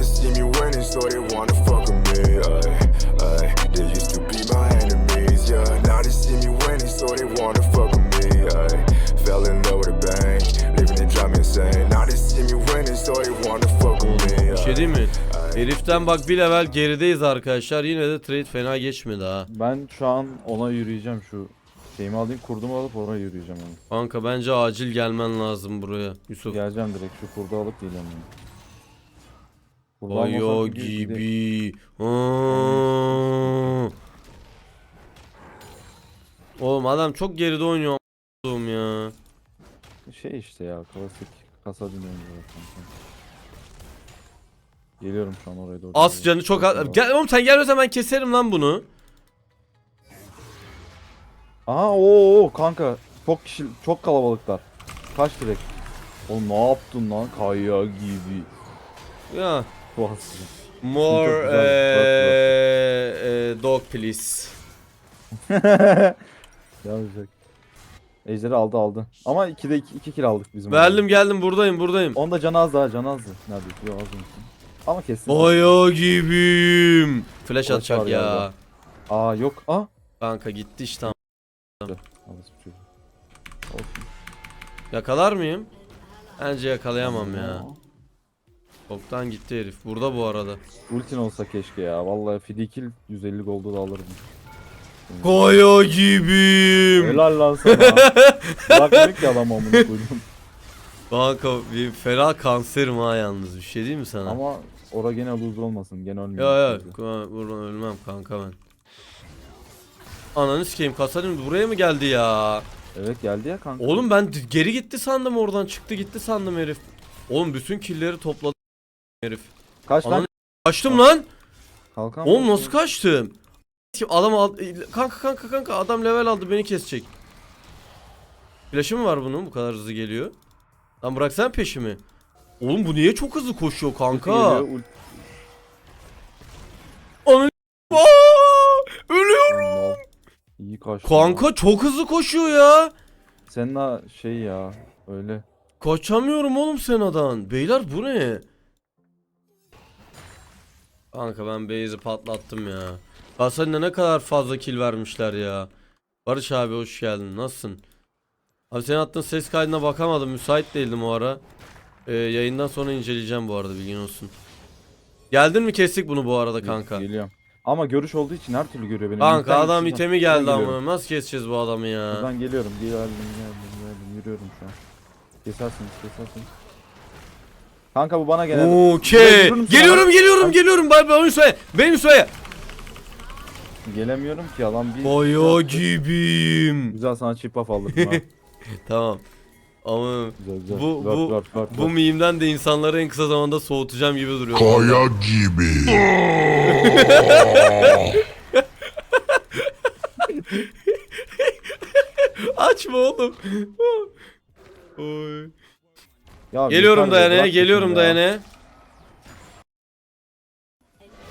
they see me winning, so they wanna fuck with me. Ay, ay. They used to be my enemies, yeah. Now they see me winning, so they wanna fuck with me. Ay, fell in love with a bang, living it drive me insane. Now they see me winning, so they wanna fuck with me. Bir şey değil mi? Heriften bak bir level gerideyiz arkadaşlar. Yine de trade fena geçmedi ha. Ben şu an ona yürüyeceğim şu şeyimi alayım kurdumu alıp oraya yürüyeceğim yani. Kanka bence acil gelmen lazım buraya. Yusuf. Geleceğim direkt şu kurdu alıp geleceğim yani. Gideyim. gibi. Aa. Oğlum adam çok geride oynuyor a**ım ya. Şey işte ya klasik kasa zaten. Geliyorum şu an oraya doğru. Az canı çok az. Gel oğlum sen gelmezsen ben keserim lan bunu. Aha oo kanka çok kişi çok kalabalıklar. Kaç direkt. Oğlum ne yaptın lan kaya gibi. Ya. Tuhafsız. More güzel, eee, eee, dog please. Yavrucak. Ejderi aldı aldı. Ama 2'de 2 2 kill aldık bizim. Geldim geldim buradayım buradayım. Onda can az daha can azdı. Neredeyse yok az önce. Ama kesin. Baya gibiyim. Flash Flash atacak ya. galiba. Aa yok. Aa. Kanka gitti işte. Bir şey. Olsun. Yakalar mıyım? Bence yakalayamam ya. Çoktan gitti herif. Burada bu arada. Ultin olsa keşke ya. Vallahi Fidikil 150 goldu da alırdım. Kaya gibiyim. Helal lan sana. Bırakmadık ki adam amına koydum. Kanka bir fena kanserim ha yalnız. Bir şey değil mi sana? Ama ora gene lose olmasın. Gene ölmüyor. Ya ya buradan ölmem kanka ben. Ananı sikeyim kasadım buraya mı geldi ya? Evet geldi ya kanka. Oğlum ben geri gitti sandım oradan çıktı gitti sandım herif. Oğlum bütün killleri topladı herif. Kaç lan? Ananı kaçtım lan. Kalkan Oğlum mı? nasıl kaçtım? Adam al kanka kanka kanka adam level aldı beni kesecek. Flash'ı mı var bunun bu kadar hızlı geliyor? Lan bıraksana peşimi. Oğlum bu niye çok hızlı koşuyor kanka? geliyor, ult- Ananı Aa! Ölüyorum. Allah. İyi kaçtı. Kanka çok hızlı koşuyor ya. Senin ha şey ya öyle. Kaçamıyorum oğlum senadan. Beyler bu ne? Kanka ben base'i patlattım ya. Hasan'la ne kadar fazla kill vermişler ya. Barış abi hoş geldin. Nasılsın? Abi senin attığın ses kaydına bakamadım. Müsait değildim o ara. Ee, yayından sonra inceleyeceğim bu arada bilgin olsun. Geldin mi kestik bunu bu arada kanka? Geliyorum. Ama görüş olduğu için her türlü görüyor beni. Kanka Linkten adam itemi geldi ama nasıl keseceğiz bu adamı ya? Buradan geliyorum. Geldim geldim geldim. Yürüyorum şu an. Kesersiniz kesersiniz. Kanka bu bana gelen. Okey. Geliyorum geliyorum Ay. geliyorum. Bay bay Hüsoy. Ben Hüsoy. Gelemiyorum ki alan bir. Baya gibiyim. Güzel sana chip buff aldırdım ha. Tamam. Ama Güzel güzel. Bu- Word, bu- word, word, bu word. mimden de insanları en kısa zamanda soğutacağım gibi duruyor. Kaya gibi. Açma oğlum. Oy. Ya Geliyorum dayanaya, geliyorum dayanaya.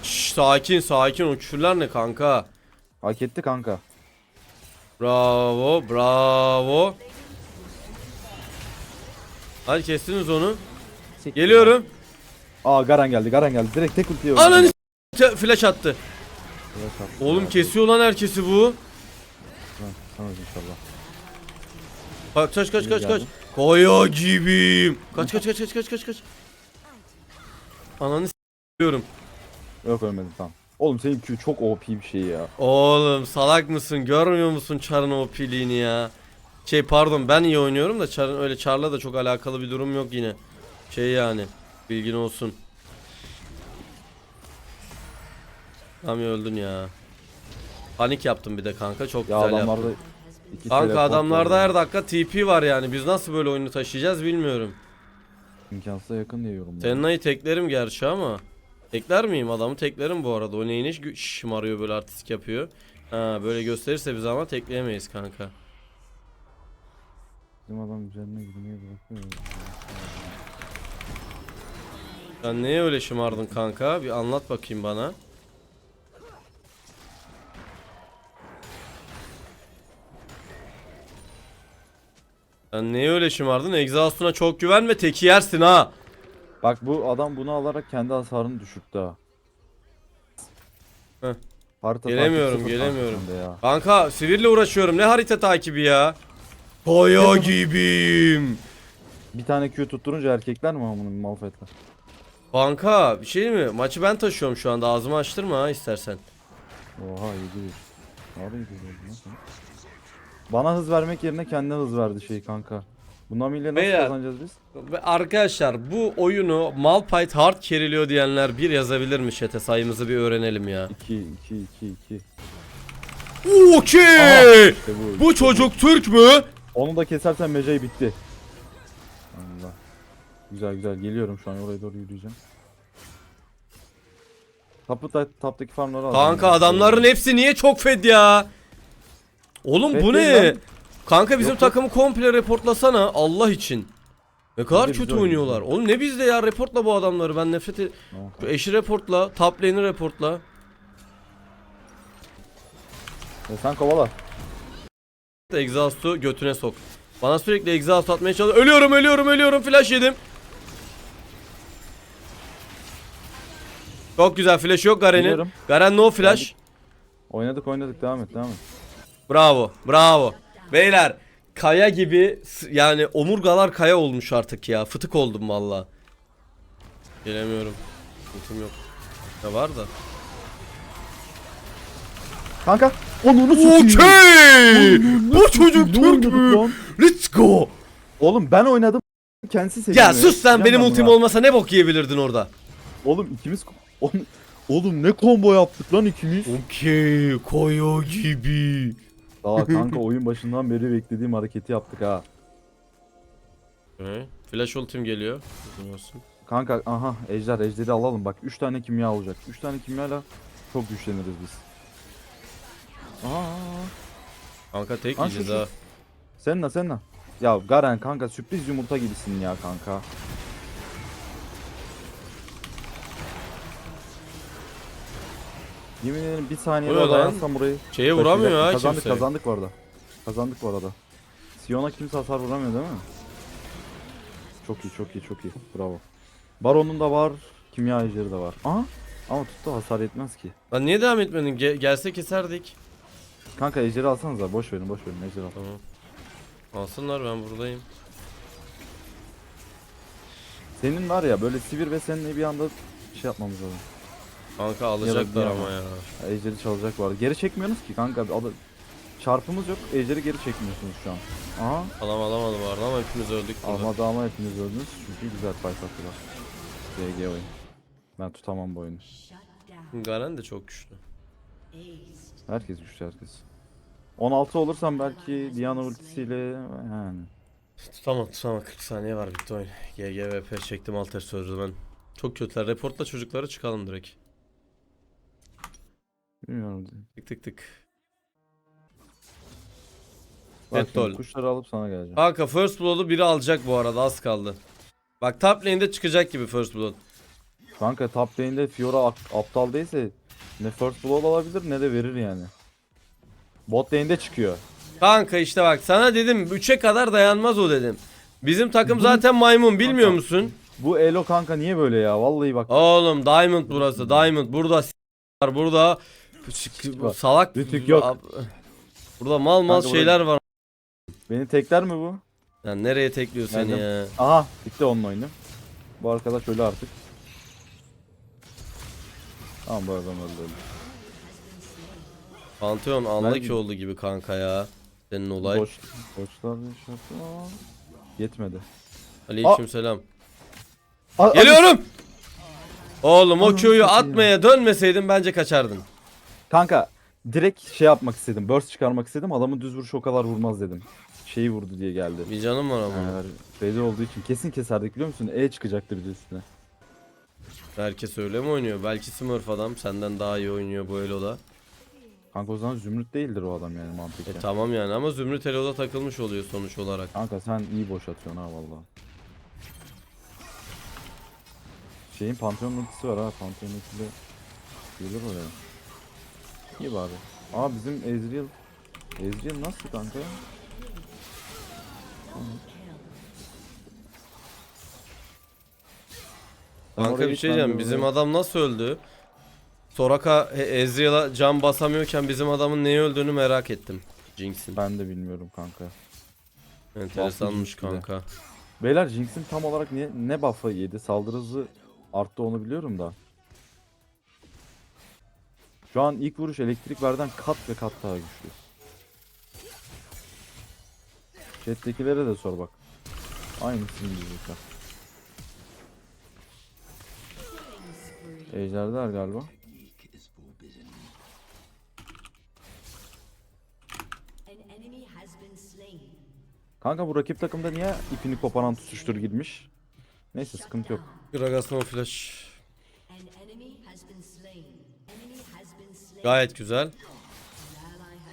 Şşş sakin sakin o küfürler ne kanka? Hak etti kanka. Bravo bravo. Hadi kestiniz onu. Geliyorum. Aa Garen geldi Garen geldi. Direkt tek ultiye öldü. Ananı s- flash attı. Flash attı Oğlum kesiyor lan herkesi bu. Lan, Sanırız inşallah. Kaç kaç kaç İyi kaç kaç. geldi. Kaya gibiyim. Kaç kaç kaç kaç kaç kaç kaç. Ananı s***yorum. Yok ölmedim tamam. Oğlum senin Q çok OP bir şey ya. Oğlum salak mısın? Görmüyor musun Char'ın OP'liğini ya? Şey pardon ben iyi oynuyorum da Char'ın öyle Char'la da çok alakalı bir durum yok yine. Şey yani bilgin olsun. Tam öldün ya. Panik yaptım bir de kanka çok Ya güzel adamlarda iki Kanka teleport adamlarda var her dakika TP var yani. Biz nasıl böyle oyunu taşıyacağız bilmiyorum. İmkansıza yakın diye yorumladım. Tenna'yı teklerim gerçi ama. Tekler miyim? Adamı teklerim bu arada. O neyine şi- şımarıyor böyle artistik yapıyor. Ha böyle gösterirse biz ama tekleyemeyiz kanka. Bizim adam üzerine gitmeye bırakıyor. Sen neye öyle şımardın kanka? Bir anlat bakayım bana. Sen neye öyle şımardın? Exhaust'una çok güvenme teki yersin ha. Bak bu adam bunu alarak kendi hasarını düşürttü ha. Heh. Harita Gelemiyorum, sıfır gelemiyorum. kanka sende Ya. Kanka sivirle uğraşıyorum. Ne harita takibi ya? Kaya gibiyim. Bir tane Q tutturunca erkekler mi amının malfetler? Kanka bir şey mi? Maçı ben taşıyorum şu anda. Ağzımı açtırma ha istersen. Oha 700. Ne yapayım ki? Bana hız vermek yerine kendine hız verdi şey kanka. Bundan milyon nasıl Beyler. kazanacağız biz? Ve arkadaşlar bu oyunu Malphite hard keriliyor diyenler bir yazabilir mi chat'e sayımızı bir öğrenelim ya. 2 2 2 2. Okey. İşte bu. Bu çocuk Türk mü? Onu da kesersen Mecai bitti. Allah. Güzel güzel geliyorum şu an oraya doğru yürüyeceğim. Tapı da taptaki farmları al. Kanka adamların hepsi niye çok fed ya? Oğlum bu ne? lan. Kanka bizim Yok, yok. takımı komple reportlasana Allah için. Ne kadar Bizde kötü biz oynuyorlar. Oğlum ne bizde ya reportla bu adamları ben nefret et. Tamam, Şu eşi reportla, top lane'i reportla. E sen kovala. Exhaust'u götüne sok. Bana sürekli exhaust atmaya çalışıyor. Ölüyorum, ölüyorum, ölüyorum. Flash yedim. Çok güzel flash yok Garen'in. Biliyorum. Garen no flash. Oynadık oynadık devam et devam et. Bravo, bravo. Beyler, kaya gibi yani omurgalar kaya olmuş artık ya. Fıtık oldum valla. Gelemiyorum. Ultim yok. Ne var da. Kanka onu satayım. Okey! Bu çocuk Türk mü? Let's go! Oğlum ben oynadım. Kendisi seçti. Ya sus lan benim ultim olmasa ne bok yiyebilirdin orada. Oğlum ikimiz oğlum, oğlum ne combo yaptık lan ikimiz. Okey, koyo gibi. Daha kanka oyun başından beri beklediğim hareketi yaptık ha. Okay. Flash ultim geliyor. Uzun olsun. Kanka aha ejder ejderi alalım bak 3 tane kimya olacak. 3 tane kimyayla çok güçleniriz biz. Aa, Kanka tek Lan yiyeceğiz şu- ha. Senna Senna. Ya Garen kanka sürpriz yumurta gibisin ya kanka. Yemin ederim bir saniye daha lan? dayansam burayı. Şeye vuramıyor ha. Kazandık kimse. kazandık bu arada. Kazandık bu arada. Sion'a kimse hasar vuramıyor değil mi? Çok iyi çok iyi çok iyi. Bravo. Baron'un da var. Kimya ejderi de var. Aha. Ama tuttu hasar yetmez ki. Lan niye devam etmedin? Ge- gelse keserdik. Kanka ejderi alsanıza boş verin boş verin ejderi al. Tamam. Alsınlar ben buradayım. Senin var ya böyle sivir ve seninle bir anda şey yapmamız lazım. Kanka alacaklar Ya da- ama ya. Ejderi çalacak var. Geri çekmiyorsunuz ki kanka. Adı... Çarpımız yok. Ejderi geri çekmiyorsunuz şu an. Aha. Adam alamadı vardı ama hepimiz öldük burada. Almadı ama hepiniz öldünüz. Çünkü güzel fight attılar. GG oyun. Ben tutamam bu oyunu. Garen de çok güçlü. Herkes güçlü herkes. 16 olursam belki Diana ultisiyle yani. Tutamam tutamam 40 saniye var bitti oyun. GGVP çektim alter sözü ben. Çok kötüler. Reportla çocukları çıkalım direkt. Bilmiyorum. Tık tık tık. Bak kuşları alıp sana geleceğim. Kanka first blood'u biri alacak bu arada az kaldı. Bak top lane'de çıkacak gibi first blood. Kanka top lane'de Fiora ak- aptal değilse ne first blood alabilir ne de verir yani. Bot lane'de çıkıyor. Kanka işte bak sana dedim 3'e kadar dayanmaz o dedim. Bizim takım zaten maymun bilmiyor Kanka. musun? Bu Elo kanka niye böyle ya? Vallahi bak. Oğlum Diamond burası Diamond burada s- var burada salak Rütük yok. Burada mal mal Kanka şeyler var. Beni tekler mi bu? Yani nereye tekliyor seni Geldim. ya? Aha bitti onun oyunu. Bu arkadaş öyle artık. Tamam bu adam öldü. öldü. Pantheon anlaki Ben- oldu gibi kanka ya. Senin olay. Boş, boşlar yaşatı. Aa, Yetmedi. Aleykümselam. Aa, Geliyorum. Oğlum o satayım. atmaya dönmeseydin bence kaçardın. Kanka direkt şey yapmak istedim. Burst çıkarmak istedim. Adamın düz vuruş o kadar vurmaz dedim. Şeyi vurdu diye geldi. Bir canım var ama. Eğer belli olduğu için kesin keserdik biliyor musun? E çıkacaktı bir de üstüne. Herkes öyle mi oynuyor? Belki Smurf adam senden daha iyi oynuyor bu Elo'da. Kanka o zaman zümrüt değildir o adam yani mantıken. E tamam yani ama Zümrüt Elo'da takılmış oluyor sonuç olarak. Kanka sen iyi boş atıyorsun ha valla. Şeyin Pantheon ultisi var ha. Pantheon ultisi de gelir oraya. İyi bari. Aa bizim Ezreal. Ezreal nasıl kanka? Kanka bir şey diyeceğim. Bizim adam nasıl öldü? Soraka Ezreal'a can basamıyorken bizim adamın neye öldüğünü merak ettim. Jinx'in. Ben de bilmiyorum kanka. Enteresanmış kanka. Beyler Jinx'in tam olarak ne, ne buff'ı yedi? Saldırı hızı arttı onu biliyorum da. Şu an ilk vuruş elektrik verden kat ve kat daha güçlü. Chat'tekilere de sor bak. Aynısını diyecekler. Ejderler galiba. Kanka bu rakip takımda niye ipini koparan tutuştur girmiş? Neyse sıkıntı yok. Gragas no flash. Gayet güzel.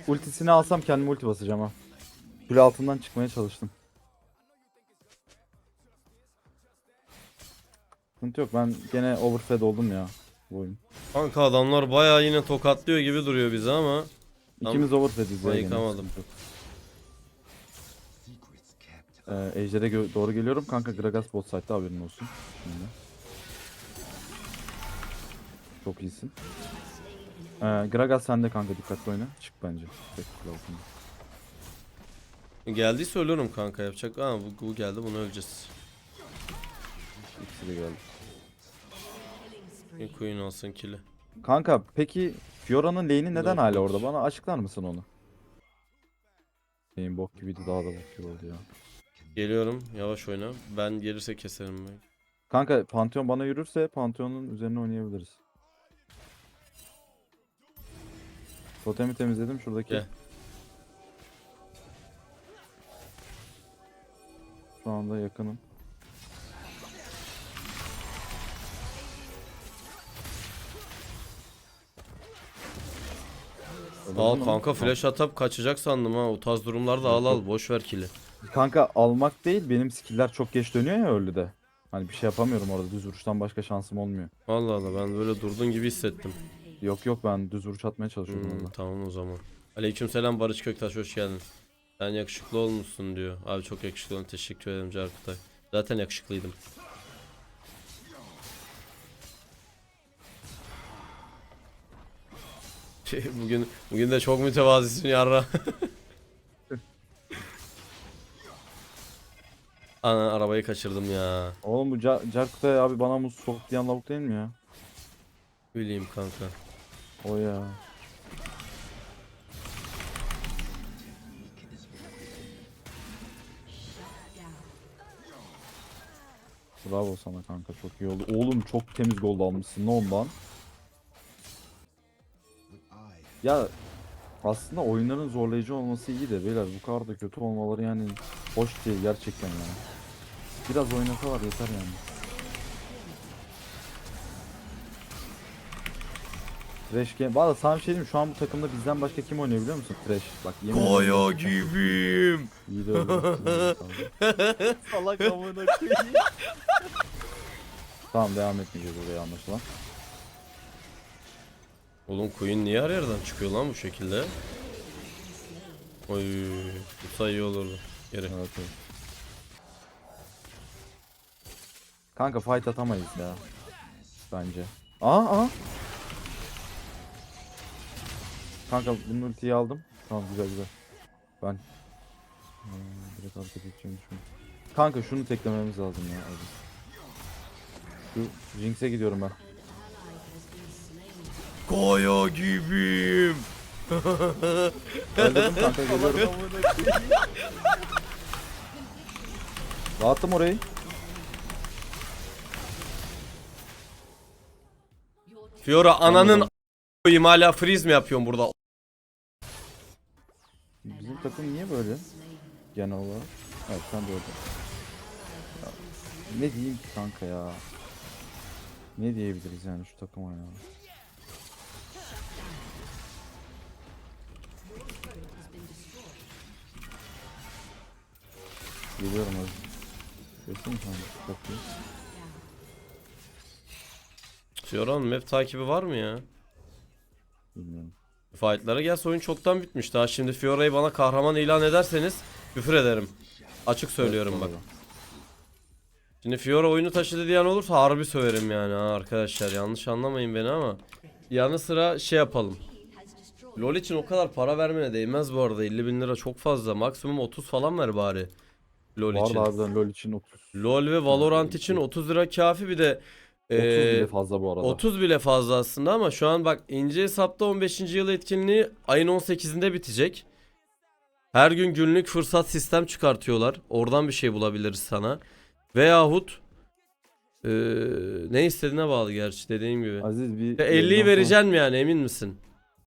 Ultisini alsam kendime ulti basacağım ha. Kule altından çıkmaya çalıştım. Sıkıntı yok ben gene overfed oldum ya bu oyun. Kanka adamlar bayağı yine tokatlıyor gibi duruyor bize ama. İkimiz overfediz ya gene. yıkamadım. sıkıntı yok. Ee, Ejder'e gö- doğru geliyorum kanka Gragas bot side'da haberin olsun. Şimdi. Çok iyisin. Ee, Gragas sende kanka dikkatli oyna. Çık bence. Tek kule altında. Geldiyse ölürüm kanka yapacak. Ha bu, bu geldi bunu öleceğiz. İkisi de geldi. Bir Queen alsın kili. Kanka peki Fiora'nın lane'i neden hala orada? Bana açıklar mısın onu? Lane bok gibiydi daha da bok gibi oldu ya. Geliyorum yavaş oyna. Ben gelirse keserim ben. Kanka Pantheon bana yürürse Pantheon'un üzerine oynayabiliriz. Totemi temizledim şuradaki. Gel. Şu anda yakınım. Al kanka flash atıp kaçacak sandım ha. O tarz durumlarda al al boş ver kili. Kanka almak değil benim skill'ler çok geç dönüyor ya öyle de. Hani bir şey yapamıyorum orada düz vuruştan başka şansım olmuyor. Allah Allah ben böyle durdun gibi hissettim. Yok yok ben düz vuruş atmaya çalışıyorum Hmm, orada. tamam o zaman. Aleykümselam Barış Köktaş hoş geldin. Sen yakışıklı olmuşsun diyor. Abi çok yakışıklı olun. Teşekkür ederim Carkutay. Zaten yakışıklıydım. Şey, bugün bugün de çok mütevazisin yarra. Ana arabayı kaçırdım ya. Oğlum bu Car Carkutay abi bana muz sok diyen lavuk değil mi ya? Bileyim kanka. O ya. Bravo sana kanka çok iyi oldu. Oğlum çok temiz gol almışsın ne ondan? Ya aslında oyunların zorlayıcı olması iyi de beyler bu kadar da kötü olmaları yani hoş değil gerçekten yani. Biraz oynasalar yeter yani. Thresh game. Valla sana bir şey diyeyim? Şu an bu takımda bizden başka kim oynuyor biliyor musun? Thresh. Bak yemin ederim. gibiyim. İyi de öyle. Salak amına koyayım. tamam devam etmeyeceğiz oraya anlaşılan. Oğlum Queen niye her yerden çıkıyor lan bu şekilde? Oy, tutsa iyi olurdu. Geri. Evet evet. Kanka fight atamayız ya. Bence. Aa aa. Kanka bunun ultiyi aldım. Tamam güzel güzel. Ben hmm, direkt hareket edeceğimi düşünüyorum. Kanka şunu teklememiz lazım ya. Aziz. Şu Jinx'e gidiyorum ben. Kaya gibiyim. Öldürdüm kanka geliyorum. Dağıttım orayı. Fiora ananın koyayım hala freeze mi yapıyorsun burada? Bizim takım niye böyle? Genel olarak. Evet sen de öyle. Ya, ne diyeyim ki kanka ya? Ne diyebiliriz yani şu takıma ya? Geliyorum abi. Kesin mi kanka? Çok iyi. Fiora'nın map takibi var mı ya? Bilmiyorum. Fight'lara gelse oyun çoktan bitmiş. Daha şimdi Fiora'yı bana kahraman ilan ederseniz küfür ederim. Açık söylüyorum bak. Doğru. Şimdi Fiora oyunu taşıdı diyen olursa harbi söverim yani ha arkadaşlar. Yanlış anlamayın beni ama. Yanı sıra şey yapalım. LoL için o kadar para vermene değmez bu arada. 50 bin lira çok fazla. Maksimum 30 falan ver bari. LoL Var için. da harbiden LoL için 30. LoL ve Valorant için 30 lira kafi bir de 30 ee, bile fazla bu arada. 30 bile fazla aslında ama şu an bak ince hesapta 15. yıl etkinliği ayın 18'inde bitecek. Her gün günlük fırsat sistem çıkartıyorlar. Oradan bir şey bulabiliriz sana. Veyahut ee, ne istediğine bağlı gerçi dediğim gibi. Aziz bir... Ya yayından 50'yi sonra- vereceksin mi yani emin misin?